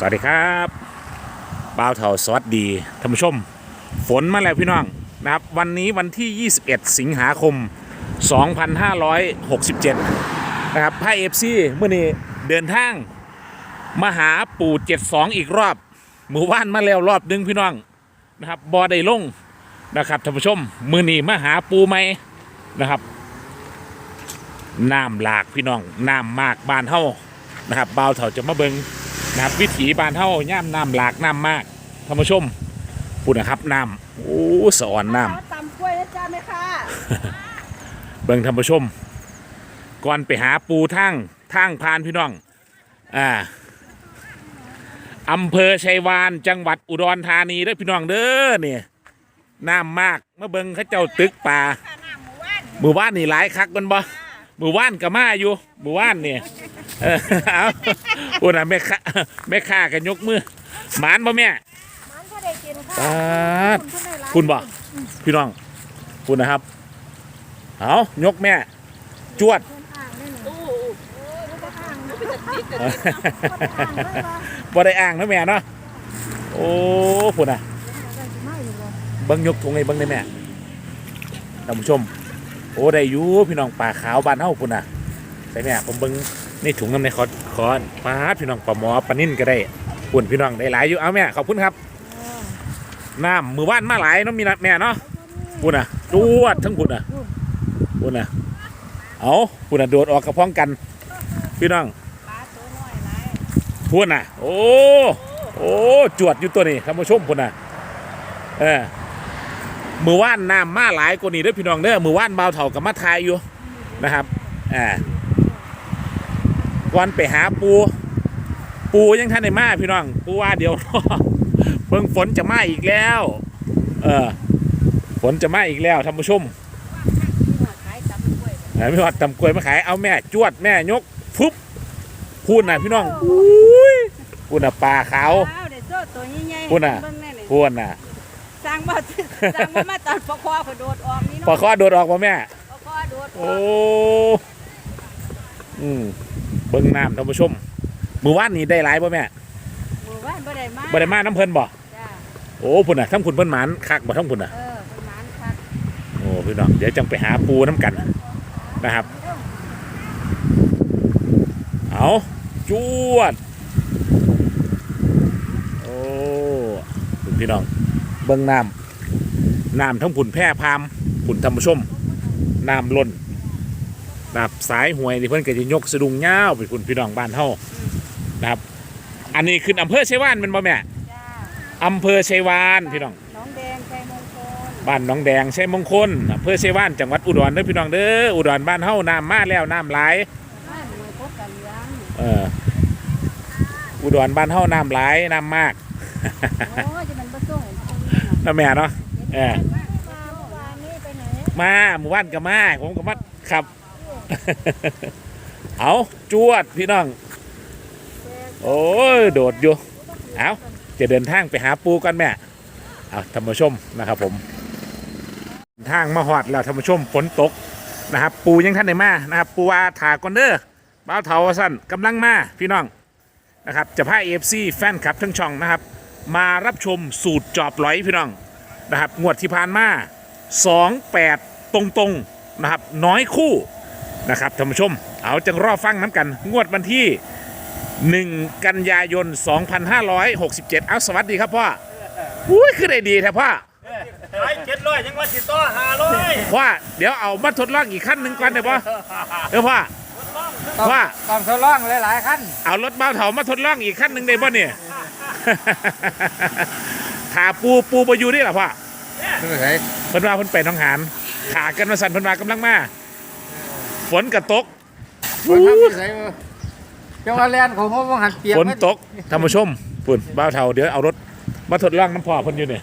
สวัสดีครับบ่าวเถาสวัสดีท่านผู้ชม ฝนมาแล้วพี่น้องนะครับ วันนี้วันที่ 21 สิงหาคม 2567 นะครับพายเอฟซีเมื่อนี้เดินทางมาหาปู่ 72 อีกรอบ หมู่บ้านมาแล้วรอบหนึงพี่น้องนะครับบอได้ลงนะครับท่านผู้ชม มือนี้มาหาปูไหมนะครับน้ำหลากพี่น้องน้ำมากบานเฮานะครับบ่าวเถาจะมาเบิง นะครับวิถีบานเท่าย่ามน้ำหลากน้ำมากท่านผู้ชมพูดนะครับน้ำโอ้สอนน้เอาตำกล้วยนะจ๊ะไหมคะำเบิ่งท่านผู้ชม ก่อนไปหาปูทางทางพานพี่น้องอ่าอำเภอชัยวานจังหวัดอุดรธานีเด้อพี่น้องเด้อเนี่ยน้ำมากเมื่อเบิ่งเขาเจ้าตึกป่าค่ะน้ำหมูว่านหมู่บ้านนี่หลายคักมันบ่ หมู่บ้านกับมาอยู่หมู่บ้านเนี่ยเออเอาพูดนะแม่ค้าแม่ค้ากันยกมือหมานบ่แม่ มันก็ได้กินค่ะปาดคุณบ่พี่น้องคุณนะครับ เอายกแม่ จวด บ่ได้อ่างนะแม่เนาะโอ้พุ่นอะเบิ้งยกถุงไอ้เบิ้งได้แม่ท่านผู้ชมโอ้ได้อยู่พี่น้องป่าขาวบ้านเฮาพุ่นอะใช่แม่ผมเบิ้งในถุงน้ำในคอคอนปาดพี่น้องปลาหมอปลานิ่นก็ได้ปุ่นพี่น้องได้หลายอยู่เอาแม่ขอบคุณครับน้ำมือบ้านมาหลายเนาะมีนะแม่เนาะพุ่นอะจวดทั้งพุ่นอะพุ่นอะเอาพุ่นอะโดดออกกระพ้องกัน พี่น้องปลาตัวน้อยหลายพูดน่ะ โอ้โอ้จวดอยู่ตัวนี้ท่านผู้ชมพูดน่ะเออ มือว่านน้ำมาหลายกว่านี้เด้อพี่น้องเด้อมือว่านเบาวเถ่ากับมาทายอยู่นะครับอ่าก่อนไปหาปู ปูยังท่านได้มาพี่น้อง ปูว่าเดี๋ยวรอเพิ่งฝนจะมาอีกแล้ว เออฝนจะมาอีกแล้วท่านผู้ชมขายตำกล้วยไหนไม่ว่าตำกล้วยมาขายเอาแม่จวดแม่ยกฟุบพูดน่ะพี่น้องอุ้ยพูดน่ะปลาขาวว้าวเดี๋ยวโจ้ตัวใหญ่ๆพูดน่ะเบิ่งแน่นี่พูดน่ะส ร้างมาสร้างมามาตอนปอกคอเขาโดดออกนี่ปลาเนาะข้อโดดออกมาแม่ปอกคอโดดอโอ้อกอืมเบิ้งน้ำท่านผู้ชมมือว่านนี่ได้หลายป่ะแม่หมู่บ้านบ่ได้มาบ่ได้มาน้ำเพิ่นบ่ จ้าโอ้พุ่นน่ะทั้งพุ่นเพิ่นหมานคักบ่ทั้งพุ่นน่ะ เออประมาณคักโอ้พี่น้องเดี๋ยวจังไปหาปูน้ำกันนะครับ เอาจวด โอ้คุณพี่น้อง เบิ้งน้ำน้ำทั้งผุนแพร่พามผุนธรรมชมน้ำล้นนะครับสายหวยนี่เพิ่นก็จะยกสะดุงเงาวไปคุณพี่น้องบ้านเฮานะครับอันนี้ขึ้นอำเภอชัยวานเป็นบ่แม่จ้าอำเภอชัยวานพี่น้อง น้องแดงชัยมงคลบ้านหนองแดงชัยมงคลอำเภอชัยวานจังหวัดอุดรเด้อพี่น้องเด้ออุดรบ้านเฮาน้ำมาแล้วน้ำหลายบ้านหน่วยพบกันเลี้ยงเอออุดรบ้านเฮาน้ำหลายน้ำมาก โอ้ยจะมันบ่ส่ง น้าแม่เนาะเออมาเมื่อวานนี้ไปไหนมาหมู่บ้านก็มาผมก็มาขับ เอาจวดพี่น้อง โอ้ยโดดอยู่ เอาจะเดินทางไปหาปูกันแม่เอาท่านผู้ชมนะครับผมเดินทางมาหอดแล้วท่านผู้ชมฝนตกนะครับ ปูยังท่านไหนมานะครับปูว่าถากอนเดอร์บ้าวเทาสั้นกำลังมาพี่น้องนะครับจะพาเอฟซีแฟนคลับทั้งช่องนะครับ มารับชมสูตรจอบร้อยพี่น้องนะครับงวดที่ผ่านมา 28 ตรงๆนะครับน้อยคู่นะครับท่านผู้ชม เอาจังรอฟังน้ำกัน งวดวันที่ 1 กันยายน 2567 เอาสวัสดีครับพ่ออุ้ยคือได้ดีแท้พ่อขายเจ็ดร้อยยังว่าสิต่อห้าร้อยพ่อเดี๋ยวเอามาทดลองอีกขั้นหนึ่งก่อนเดี๋ยวพ่อเดี๋ยวพ่อว่าต้องทดลองหลายๆขั้นเอารถเบาเถามาทดลองอีกขั้นหนึ่งได้ป่ะเนี่ย ขาปูปูไปอยู่นี่เหรอพ่อคือไงเพิ่นว่าเพิ่นไปหน้องหานขากันมาสั่นเพิ่นว่ากำลังมา ฝนกระตกคนทำที่ไหนเจ้าอาเลียนของผมว่าหันเปียกฝนตกท่านผู้ชมปุ่นบ้าวเถาเดี๋ยวเอารถมาทดลองน้ำพอเพิ่นอยู่เนี่ย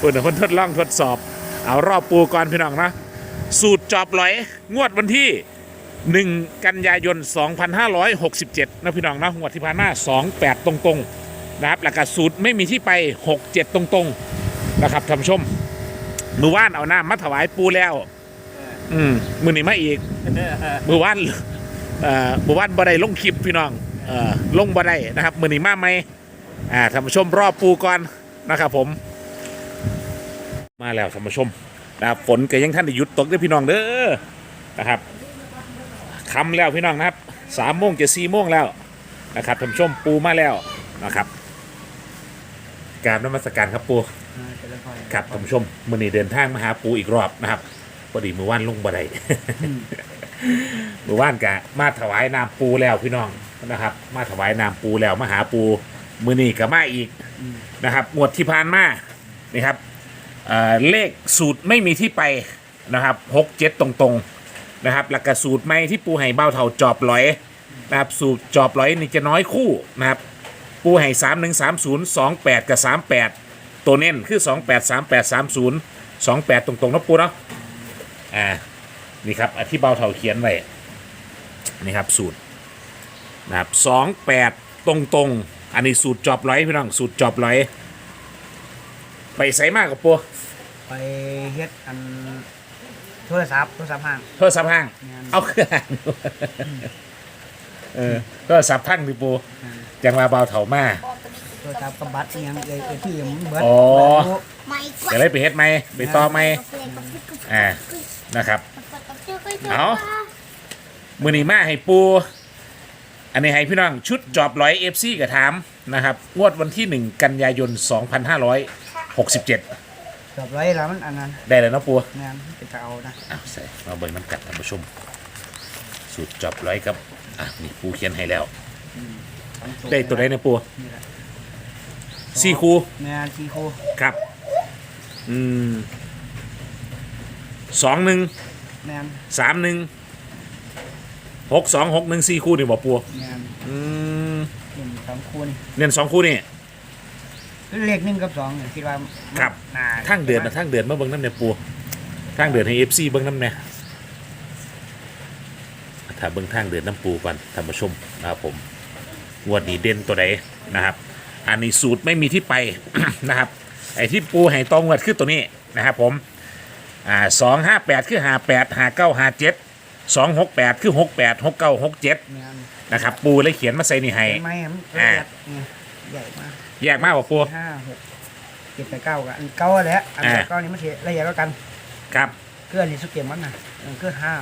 ปุ่นเดี๋ยวเพิ่นทดลองทดสอบ เอารอบปูก่อนพี่น้องนะ สูตรจอบลอย งวดวันที่ 1 กันยายน 2567 นะพี่น้องนะงวดที่ผ่านมา28 ตรงๆ นะครับแล้วก็สูตรไม่มีที่ไป 67 ตรงๆ นะครับท่านผู้ชม มือว่านเอาน้ำมาถวายปูแล้ว อืมมือนี้มาอีก มือว่านเอ่อมือว่านบ่ได้ลงคลิปพี่น้องเออลงบ่ได้นะครับ มือนี้มาไหมอ่าท่านผู้ชมรอบปูก่อนนะครับผม มาแล้วท่านผู้ชมนะครับฝนก็ยังท่านได้หยุดตกเด้อพี่น้องเด้อนะครับ คำแล้วพี่น้องนะครับสามโมงจะสี่โมงแล้วนะครับท่านผู้ชมปูมาแล้วนะครับกรารนมัสการครับปูครับท่านผู้ชมมือนี้เดินทางมาหาปูอีกรอบนะครับพอดีมือว่านลงบ่ได้มือว่านกะมาถวายน้ำปูแล้วพี่น้องนะครับ มาถวายน้ำปูแล้วมาหาปูมือนี้ก็มาอีกนะครับงวดที่ผ่านมานี่ครับเอ่อเลขสูตรไม่มีที่ไปนะครับหกเจ็ดตรงๆ นะครับแล้วก็สูตรไม่ที่ปูให้เบ้าเท่าจอบลอยนะครับสูตรจอบลอยนี่จะน้อยคู่นะครับปูให้สามหนึ่งสามศูนย์สองแปดกับสามแปดตัวเน้นคือสองแปดสามแปดสามศูนย์สองแปดตรงๆนะปูเนาะอ่านี่ครับอธิเบาเท่าเขียนไว้นี่ครับสูตรนะครับสองแปดตรงๆ อันนี้สูตรจอบร้อยพี่น้องสูตรจอบร้อย ไปใส่มากกับปูไปเฮ็ดอัน โทรศัพท์โทรศัพท์ห้าง โทรศัพท์ห้างงานเอาเครื่องเออโทรศัพท์พังดิปูงานจังมาเบาเท่ามา โทรศัพท์กับบัตรอิหยังเอ้ยเอ้ยที่มันเบิดอ๋อเบิดไม่กจะได้ไปเฮ็ดไหมไปต่อไหมอ่านะครับ เอา มือนี้มาให้ปู อันนี้ให้พี่น้องชุดจอบร้อยเอฟซีกับถามนะครับ งวดวันที่ 1 กันยายน 2567 จบไรแล้วมันอันนั้นได้แล้วเนาะปูงานเป็นกเอานะอ้าวใส่มาเบิ่งน้ำกัดท่านผู้ชม สูตรจอบร้อยครับอะนี่ปูเขียนให้แล้วได้ตัวใดเนี่ยปูนี่แหละสี่คูงานสี่คูครับ อืมสองหนึ่งงานสามหนึ่งหกสองหกหนึ่งสี่คู่นี่บอกปูงานอืมหนึ่งสองคูนี่เน้นสองคู่นี่คือ เลขหนึ่งกับสองเนี่ยคิดว่าครับ น่าทั้งเดือนนะทั้งเดือนมาเบิ่งน้ำเนี่ยปูทั้งเดือนให้เอฟซีเบิ่งน้ำเนี่ยถ้าเบิ่งทางเดือนน้ำปูก่อนท่านผู้ชมนะครับผมงวดนี้เด่นตัวใดนะครับ อันนี้สูตรไม่มีที่ไป นะครับ ไอ้ที่ปูให้ตองวดคือตัวนี้นะครับผมอ่าสองห้าแปดคือห้าแปดห้าเก้าห้าเจ็ดสองหกแปดคือหกแปดหกเก้าหกเจ็ดงานนะครับ ปูเลยเขียนมาใส่นี่ให้เห็นไหมมันละอ่า เอียดเนี่ยใหญ่มากแยกมากกว่าปู ห้าหกเจ็ดแปดเก้ากันอันเก้าแหละอันอ่า เก้านี่มันเทละเอียดก็กันครับเครื่องนี่สุดเก็บมันนะมันคือห้า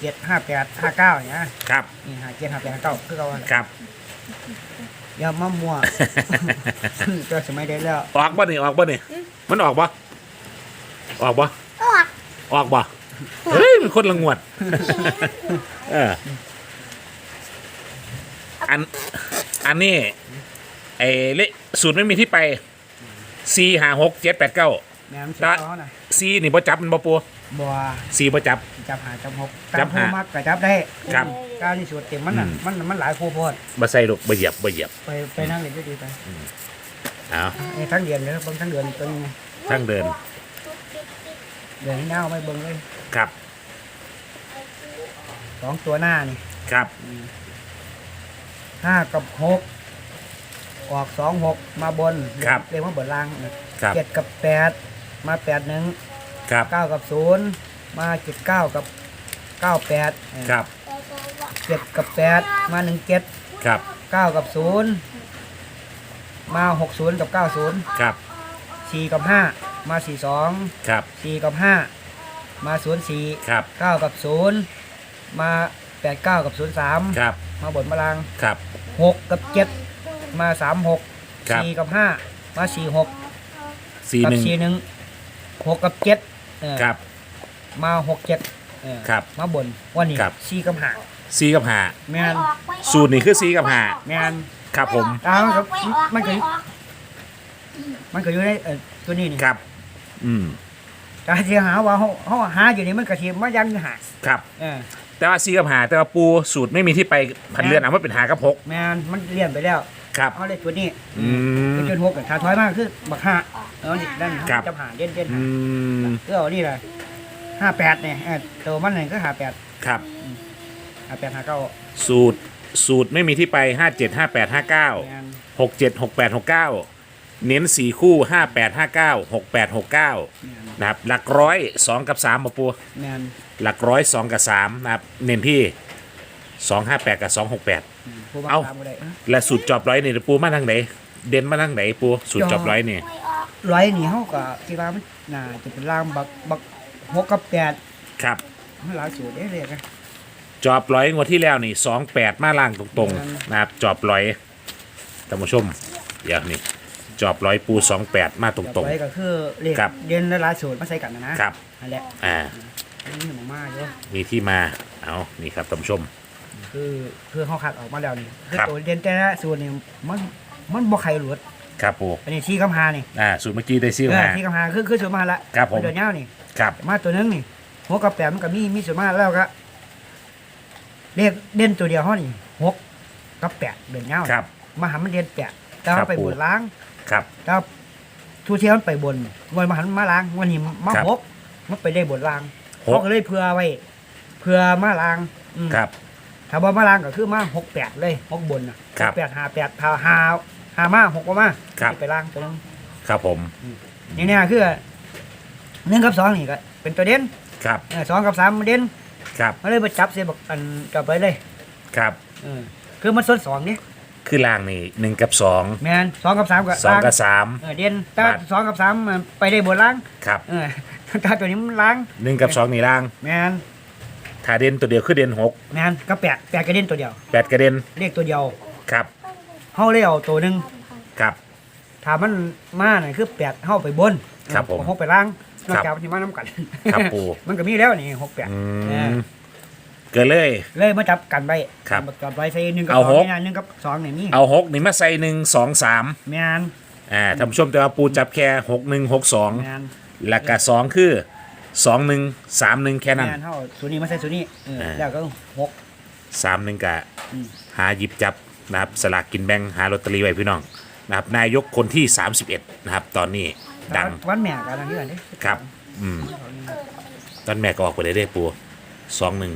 เจ็ดห้าแปดห้าเก้าอย่างเงี้ยครับนี่ห้าเจ็ดห้าแปดห้าเก้าคือเขาว่าครับ อย่ามามั่วก็สมัยเด็กแล้วออกบ่นี่ออกบ่นี่มันออกบ่ออกบ่ออกบ่เฮ้ยมันคนละงวด เอออันอันนี้ ไอ้เลขสูตรไม่มีที่ไปสี่ห้าหกเจ็ดแปดเก้าแม่มันสุดตะเขาน่ะสี่นี่บ่จับมันบ่ปัวบัวสี่บ่จับ จับหาจับหกจับหา ผู้มักก็จับได้ครับ ก้าวนี่สุดเต็มมันน่ะอืมมันมันหลายคู่โพดบ่ใส่ลูกบ่เหยียบบ่เหยียบไปไปนั่งเล่นได้ดีไปเอาไอ้ทั้งเดือนเลยเบิ่งทั้งเดือนตัวนี้ไงทั้งเดินเดือนนี้เน่าไม่เบิ่งเลยครับสองตัวหน้านี่ครับ ห้ากับหก ออกสองหกมาบนครับเรียกว่าเบิดล่างครับเจ็ดกับแปดมาแปดหนึ่งครับเก้ากับศูนย์มาเจ็ดเก้ากับเก้าแปดครับเจ็ดกับแปดมาหนึ่งเจ็ดครับเก้ากับศูนย์มาหกศูนย์กับเก้าศูนย์ครับสี่กับห้ามาสี่สองครับสี่กับห้ามาศูนย์สี่ครับเก้ากับศูนย์มาแปดเก้ากับศูนย์สามครับมาบนมาลางครับหกกับเจ็ด มาสามหกครับ สี่กับห้ามาสี่หกสี่กัหนึ่งสี่หนึ่งหกกับเจ็ดเออครับ มาหกเจ็ดเออครับมาบนวันนี้ครับ สี่กับห้าสี่กับห้า แม่นสูตรนี่คือสี่กับห้าแม่นครับผม ตามนก็มันก็มันก็อยู่ในเอ่อตัวนี้นี่ครับ อืมการที่หาว่าเขาเขาหาอยู่นี่มันกระเทียมมายังหาครับ เออแต่ว่าสี่กับห้าแต่ว่าปูสูตรไม่มีที่ไปผันเรือนเอาว่าเป็นหากับหกแม่นมันเลี่ยนไปแล้ว ครับ เอาเลยตัวนี้อืม เป็นจนหกกับขาถอยมากคือบักห้าเอานี่ด้านครับจะหาเด่นเด่นอืหามก็เอานี่แหละห้าแปดเนี่ยเออตัวมันเนี่ยก็หาแปดครับ หาแปดหาเก้าสูตรสูตรไม่มีที่ไปห้าเจ็ดห้าแปดห้าเก้าแม่นหกเจ็ดหกแปดหกเก้าเน้นสี่คู่ห้าแปดห้าเก้าหกแปดหกเก้าแม่นนะครับ หลักร้อยสองกับสามมาปู แม่นหลักร้อยสองกับสามนะครับ เน้นที่ สองห้าแปดกับสองหกแปด ผู้มาเอา ตามก็ได้และสูตรจอบร้อยนี่ปูมาทางไหนเด่นมาทางไหนปูสูตรจอบร้อยนี่ร้อยนี่เฮาก็คิดว่ามันน่าจะเป็นล่างบักบักหกกับแปดครับ มันหลายสูตรได้เลยนะ จอบร้อยงวดที่แล้วนี่สองแปดมาล่างตรงอืมๆนะครับจอบร้อยท่านผู้ชมเดี๋ยวนี่จอบร้อยปูสองแปดมาตรง ไว้ก็คือเลขครับเด่นและหลายสูตรมาใส่กันนะนะครับ นั่นแหละๆอ่านี่หนูมาเยอะมีที่มาเอานี่ครับท่านผู้ชม คือคือเขาคัดออกมาแล้วนี่คือครับ ตัวเด่นแต่ละสูตรนี่มันมันบ่ใครหลุดครับปูอันนี้ชี้คำหานี่อ่าสูตรเมื่อกี้ได้ซิ่วเออมาชี้คำหาคือคือสูตรมาละครับผม เดือนยาวนี่ ครับมาตัวหนึงนี่หัวกับแปดมันก็มีมีสูตรมาแล้วก็เลขเด่นตัวเดียวเฮานี่หกกับแปดเดือนยาวครับ มาหันมันเด่นแปดแต่ครัว่าบไปปู่บนล้าง ครับแต่ว่าทุเที่ยวมันไปบนวันมาหันมาล้างวันนี้มาครับหกมันไปได้บนล้างหเขากก็เลยเผื่อไว้เผื่อมาล้างอืมครับ ถ้าบ่มาล้างก็คือมาหกแปดเลยหกบนน่ะครับหกแปดหาแปดถ้าหาหามาหกก็มาครับสิไปล้างตัวนึงครับผมนี่เนี่ยคือหนึ่งกับสองนี่ก็เป็นตัวเด่นครับเออสองกับสามมันเด่นครับมาเลยมาจับเสียบอกอันจับไปเลยครับเออคือมันส้นสองนี่คือล่างนี่หนึ่งกับสองแมนสองกับสามกับสองล้างกับสามเออเด่นแต่บาทสองกับสามมันไปได้บนล้างครับเออถ้าตัวนี้มันล้างหนึ่งกับสองนี่ล่างแมน ถ้าเด่นตัวเดียวคือเด่นหกแมนก็แปดแปดกระเด็นตัวเดียว แปดกระเด็นเลขตัวเดียวครับเฮาเลยเอาตัวหนึ่งครับ ถ้ามันมาน่ะคือแปดเฮาไปบนครับผมเอาหกไปล่างนอกครับจากที่มาน้ำกันครับปู่ มันก็มีแล้วนี่หกแปดอืเออมเกิดเลย เลยมาจับกันไว้ครับจับไว้ใส่หนึ่งกับเอาสองหกนี่นะหนึ่งกับสองนี่มีเอาหกนี่มาใส่หนึ่งสองสามแมนอ่าท่านผู้ชมแต่ว่าปูจับแค่หกหนึ่งหกสองแมนหลักกะสองคือ สองหนึ่งสามหนึ่งแค่นั้นแมนเฮาตัวนี้มาใส่ตัวนี้เออเออแล้วก็หก สามหนึ่งกะอืม หาหยิบจับนะครับสลากกินแบ่งหาลอตเตอรี่ไว้พี่น้องนะครับนายกคนที่ 31 นะครับ ตอนนี้ดังวันแม่กันดังนี้กันดิครับ อืมตอนแม่ก็ออกไปเลยได้ปูสองหนึ่ง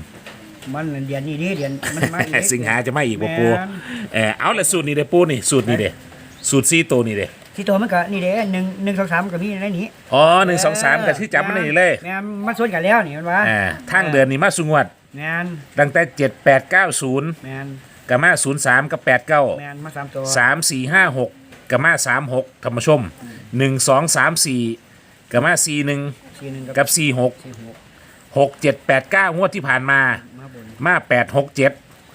มันเดือนนี้ดิเดือนมันมาอีกสิงหาจะไม่อีกบ่ปูแม่น เออเอาละสูตรนี้เด้อปูนี่สูตรนี้เด้สูตรซีโตวนี่เด้ ที่ตัวมันก็นี่เด้หนึ่งหนึ่งสองสามมันก็มีในนี้อ๋อหนึ่งสองสามกับที่จำมันนี่เลยแมนมันส่วนกันแล้วนี่มันว่าอ่าทางเดือนนี่มาสุงวดแมนตั้งแต่เจ็ดแปดเก้าศูนย์แมนกับมาศูนย์สามกับแปดเก้าแมนมาสามตัวสามสี่ห้าหกกับมาสามหกธรรมชมหนึ่งสองสามสี่กับมาสี่หนึ่งสี่หนึ่งกับสี่หกสี่หกหกเจ็ดแปดเก้างวดที่ผ่านมา มาบนมาแปดหกเจ็ด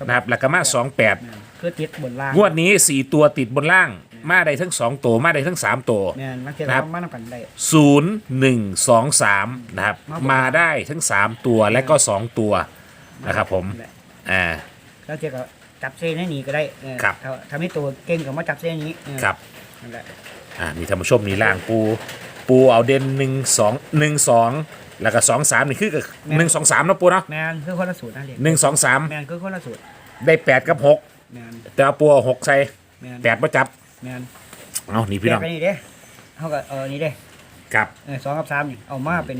นะครับแล้วก็มาสองแปด แมนคือติดบนล่างงวดนี้สี่ตัวติดบนล่าง มาได้ทั้งสองตัวมาได้ทั้งสามตัว แมนมันเทียบครับมานำกันได้ศูนย์หนึ่งสองสามนะครับ มาบนมาได้ทั้งสามตัวและก็สองตัวนะครับผมนั่นแหละอ่า แล้วเทียบกับจับเส้นให้หนีก็ได้เออครับ ถ้าถ้าไม่ตัวเก่งก็มาจับเส้นนี้เออครับ นั่นแหละอ่านี่ท่านผู้ชมนี่ล่างปู ปูเอาเด่นหนึ่งสองหนึ่งสองแล้วก็สองสามนี่คือกับหนึ่งสองสามนะปูเนาะแมนคือคนละสูตรนั่นเองหนึ่งสองสามแมนคือคนละสูตรได้แปดกับหกแมนแต่ว่าปูเอาหกใส่แมนแปดประจับ แมนเอานี่พี่น้องแปดกับนี่เด้เขาก็เออนี่เด้ครับ เออสองกับสามนี่เอามาเป็น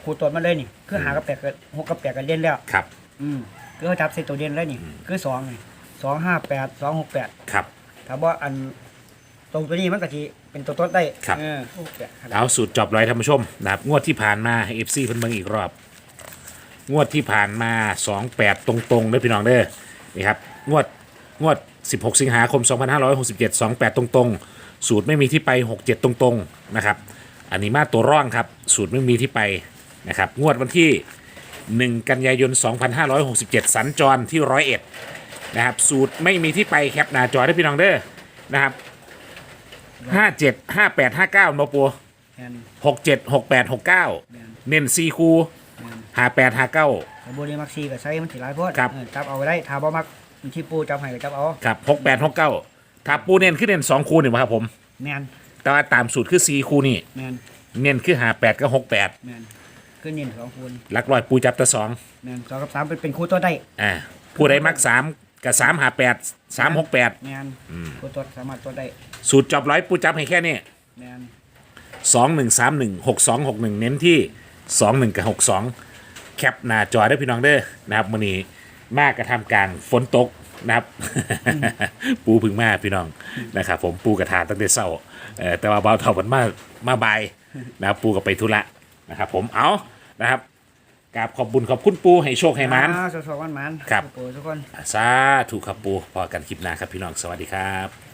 ครูตัวมาเลยนี่ คือหากับแปดกับหกกับแปดกันเด่นแล้ว ครับ อืมคือเขาจับเส้นตัวเด่นแล้วนี่คือสองนี่สองห้าแปดสองหกแปดครับถ้าว่าอันตรงตัวนี้มันก็ทีเป็นตัวต้นได้ครับ เออหกแปดครับเอาสูตรจอบร้อยท่านผู้ชมนะครับงวดที่ผ่านมาเอฟซีเพิ่นเบิ่งอีกรอบ งวดที่ผ่านมาสองแปดตรงๆเด้อพี่น้องเด้อนี่ครับงวดงวด 16 สิงหาคม 2567 28 ตรงๆ สูตรไม่มีที่ไป 67 ตรงๆ นะครับ อันนี้มาตัวร่องครับ สูตรไม่มีที่ไปนะครับ งวดวันที่ 1 กันยายน 2567 สัญจรที่ร้อยเอ็ดนะครับ สูตรไม่มีที่ไปแคปหน้าจอได้พี่น้องเด้อ นะครับ 57 58 59มาปัวแมน67 68 69แมนเน้นซีคูแมน58 59แต่โบนีมักซีกับไซมันถือหลายโพดครับเออจับเอาไว้ได้ถ้าบ่มัก ที่ปูจับให้ก็จับเอาครับ68 69ถ้าปูเน้นขึ้นเน้น2คูนี่บ่ครับผม แมนแต่ว่าตามสูตรคือ4คูนี่ แมนเน้นคือ58กับ68แมนคือเน้นสองคูณหลักร้อยปูจับแต่สองแมนสองกับสามเป็นเป็นคู่ตัวได้อ่าผู้ใดมัก3กับ3 58 3 68แมนคู่ตัวสามารถตัวได้สูตรจอบร้อยปูจับให้แค่นี้แมน2 1 3 1 6 2 6 1เน้นที่2 1กับ62แคปหน้าจอได้พี่น้องเด้อนะครับมื้อนี้ มากกระทำกลางฝนตกนะครับ ปูพึ่งมาพี่น้องนะครับ ผมปูกระทาตั้งแต่เช้าเอ่อแต่ว่าเบาเท่ามันมามาบายนะครับปูกับไปธุระนะครับ ผมเอานะครับกราบขอบบุญขอบคุณปูให้โชคให้หมัน อ่าสวัสดีวันหมันครับ โอ้โหทุกคน สาธุครับปูพอกันคลิปหน้าครับพี่น้องสวัสดีครับ